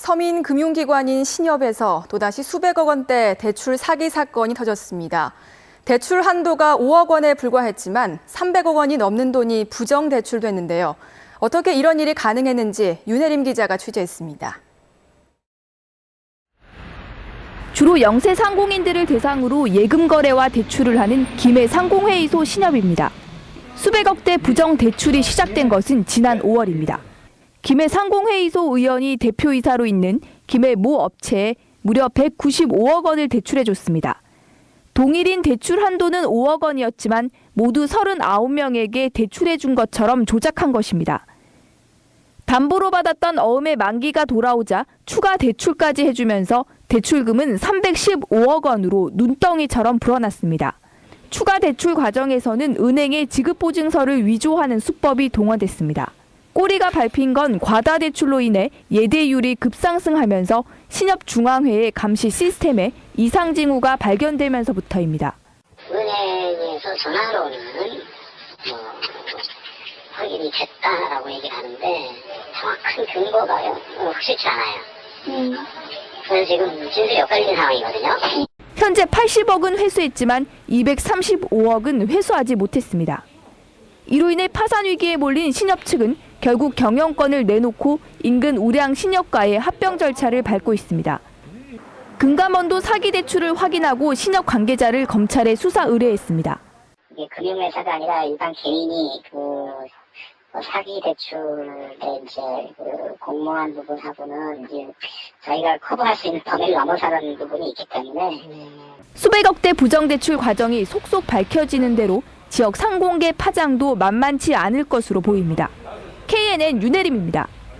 서민 금융기관인 신협에서 또다시 수백억 원대 대출 사기 사건이 터졌습니다. 대출 한도가 5억 원에 불과했지만 300억 원이 넘는 돈이 부정 대출됐는데요. 어떻게 이런 일이 가능했는지 윤혜림 기자가 취재했습니다. 주로 영세 상공인들을 대상으로 예금 거래와 대출을 하는 김해 상공회의소 신협입니다. 수백억 대 부정 대출이 시작된 것은 지난 5월입니다. 김해 상공회의소 의원이 대표이사로 있는 김해 모 업체에 무려 195억 원을 대출해줬습니다. 동일인 대출 한도는 5억 원이었지만 모두 39명에게 대출해준 것처럼 조작한 것입니다. 담보로 받았던 어음의 만기가 돌아오자 추가 대출까지 해주면서 대출금은 315억 원으로 눈덩이처럼 불어났습니다. 추가 대출 과정에서는 은행의 지급보증서를 위조하는 수법이 동원됐습니다. 꼬리가 밟힌 건 과다 대출로 인해 예대율이 급상승하면서 신협중앙회의 감시 시스템에 이상 징후가 발견되면서부터입니다. 은행에서 전화로 오는 뭐 확인이 됐다라고 얘기를 하는데 정확한 근거가 어, 확실치 않아요. 그래서 지금 진술이 엇갈리는 상황이거든요. 현재 80억은 회수했지만 235억은 회수하지 못했습니다. 이로 인해 파산 위기에 몰린 신협 측은 결국 경영권을 내놓고 인근 우량 신협과의 합병 절차를 밟고 있습니다. 금감원도 사기 대출을 확인하고 신협 관계자를 검찰에 수사 의뢰했습니다. 이게 금융회사가 아니라 일반 개인이 그뭐 사기 대출의 이제 그 공모한 부분하고는 이제 저희가 커버할 수 있는 범위를 넘어서는 부분이 있기 때문에 수백억대 부정 대출 과정이 속속 밝혀지는 대로 지역 상공계 파장도 만만치 않을 것으로 보입니다. KNN 윤혜림입니다.